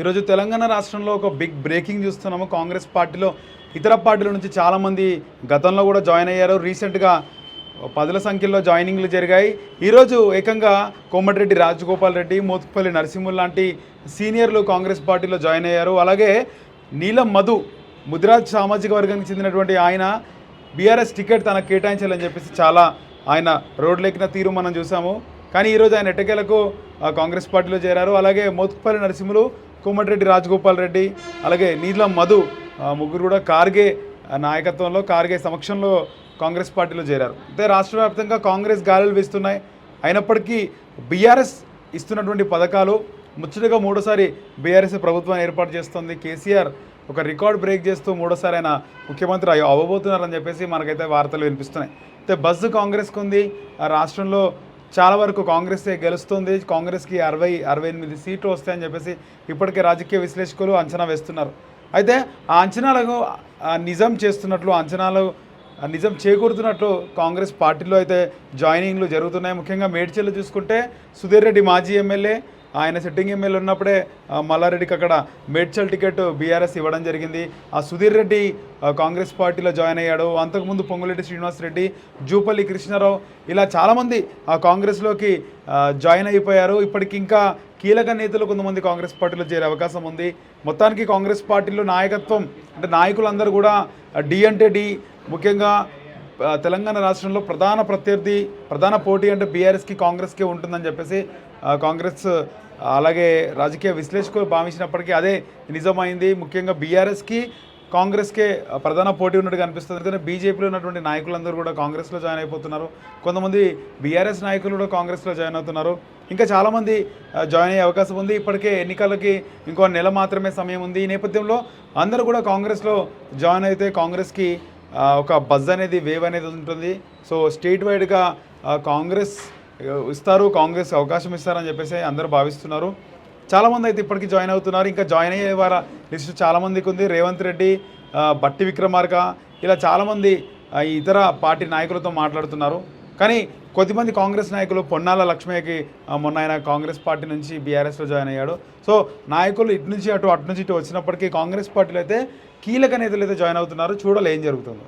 ఈరోజు తెలంగాణ రాష్ట్రంలో ఒక బిగ్ బ్రేకింగ్ చూస్తున్నాము కాంగ్రెస్ పార్టీలో ఇతర పార్టీల నుంచి చాలామంది గతంలో కూడా జాయిన్ అయ్యారు. రీసెంట్గా పదుల సంఖ్యలో జాయినింగ్లు జరిగాయి. ఈరోజు ఏకంగా కోమటిరెడ్డి రాజగోపాల్ రెడ్డి మోత్కుపల్లి నరసింహులు లాంటి సీనియర్లు కాంగ్రెస్ పార్టీలో జాయిన్ అయ్యారు. అలాగే నీలం మధు ముదిరాజ్ సామాజిక వర్గానికి చెందినటువంటి ఆయన బీఆర్ఎస్ టికెట్ తనకు కేటాయించాలని చెప్పేసి చాలా ఆయన రోడ్లెక్కిన తీరు మనం చూసాము. కానీ ఈరోజు ఆయన ఎట్టకేలకు కాంగ్రెస్ పార్టీలో చేరారు. అలాగే మోత్కుపల్లి నరసింహులు కోమటిరెడ్డి రాజగోపాల్ రెడ్డి అలాగే నీలం మధు ముగ్గురు కూడా కార్గే నాయకత్వంలో కార్గే సమక్షంలో కాంగ్రెస్ పార్టీలో చేరారు. అయితే రాష్ట్ర వ్యాప్తంగా కాంగ్రెస్ గాలులు వీస్తున్నాయి. అయినప్పటికీ బీఆర్ఎస్ ఇస్తున్నటువంటి పథకాలు ముచ్చటగా మూడోసారి బీఆర్ఎస్ ప్రభుత్వాన్ని ఏర్పాటు చేస్తుంది. కేసీఆర్ ఒక రికార్డ్ బ్రేక్ చేస్తూ మూడోసారి ఆయన ముఖ్యమంత్రి అవ్వబోతున్నారని చెప్పేసి మనకైతే వార్తలు వినిపిస్తున్నాయి. అయితే బస్సు కాంగ్రెస్కి ఉంది ఆ రాష్ట్రంలో చాలా వరకు కాంగ్రెసే గెలుస్తుంది. కాంగ్రెస్కి అరవై అరవై ఎనిమిది సీట్లు వస్తాయని చెప్పేసి ఇప్పటికే రాజకీయ విశ్లేషకులు అంచనా వేస్తున్నారు. అయితే ఆ అంచనాలకు నిజం చేస్తున్నట్లు అంచనాలు నిజం చేకూరుతున్నట్లు కాంగ్రెస్ పార్టీలో అయితే జాయినింగ్లు జరుగుతున్నాయి. ముఖ్యంగా మేడ్చల్లో చూసుకుంటే సుధీర్ రెడ్డి మాజీ ఎమ్మెల్యే ఆయన సిట్టింగ్ ఎమ్మెల్యే ఉన్నప్పుడే మల్లారెడ్డికి అక్కడ మేడ్చల్ టికెట్ బీఆర్ఎస్ ఇవ్వడం జరిగింది. ఆ సుధీర్ రెడ్డి కాంగ్రెస్ పార్టీలో జాయిన్ అయ్యాడు. అంతకుముందు పొంగులేటి శ్రీనివాస్ రెడ్డి జూపల్లి కృష్ణారావు ఇలా చాలామంది ఆ కాంగ్రెస్లోకి జాయిన్ అయిపోయారు. ఇప్పటికి ఇంకా కీలక నేతలు కొంతమంది కాంగ్రెస్ పార్టీలో చేరే అవకాశం ఉంది. మొత్తానికి కాంగ్రెస్ పార్టీలో నాయకత్వం అంటే నాయకులందరూ కూడా డి అంటే డి ముఖ్యంగా తెలంగాణ రాష్ట్రంలో ప్రధాన ప్రత్యర్థి ప్రధాన పోటీ అంటే బీఆర్ఎస్కి కాంగ్రెస్కి ఉంటుందని చెప్పేసి కాంగ్రెస్ అలాగే రాజకీయ విశ్లేషకులు భావించినప్పటికీ అదే నిజమైంది. ముఖ్యంగా బీఆర్ఎస్కి కాంగ్రెస్కే ప్రధాన పోటీ ఉన్నట్టుగా అనిపిస్తుంది. ఎందుకంటే బీజేపీలో ఉన్నటువంటి నాయకులందరూ కూడా కాంగ్రెస్లో జాయిన్ అయిపోతున్నారు. కొంతమంది బీఆర్ఎస్ నాయకులు కూడా కాంగ్రెస్లో జాయిన్ అవుతున్నారు. ఇంకా చాలామంది జాయిన్ అయ్యే అవకాశం ఉంది. ఇప్పటికే ఎన్నికలకి ఇంకో నెల మాత్రమే సమయం ఉంది. ఈ నేపథ్యంలో అందరూ కూడా కాంగ్రెస్లో జాయిన్ అయితే కాంగ్రెస్కి ఒక బజ్ అనేది వేవ్ అనేది ఉంటుంది. సో స్టేట్ వైడ్గా కాంగ్రెస్ ఇస్తారు. కాంగ్రెస్ అవకాశం ఇస్తారని చెప్పేసి అందరూ భావిస్తున్నారు. చాలామంది అయితే ఇప్పటికీ జాయిన్ అవుతున్నారు. ఇంకా జాయిన్ అయ్యే వారి లిస్టు చాలామందికి ఉంది. రేవంత్ రెడ్డి బట్టి విక్రమార్క ఇలా చాలామంది ఇతర పార్టీ నాయకులతో మాట్లాడుతున్నారు. కానీ కొద్దిమంది కాంగ్రెస్ నాయకులు పొన్నాల లక్ష్మయ్యకి మొన్న ఆయన కాంగ్రెస్ పార్టీ నుంచి బీఆర్ఎస్లో జాయిన్ అయ్యాడు. సో నాయకులు ఇటు నుంచి అటు అటు నుంచి ఇటు వచ్చినప్పటికీ కాంగ్రెస్ పార్టీలో అయితే కీలక నేతలు అయితే జాయిన్ అవుతున్నారు. చూడాలి ఏం జరుగుతుందో.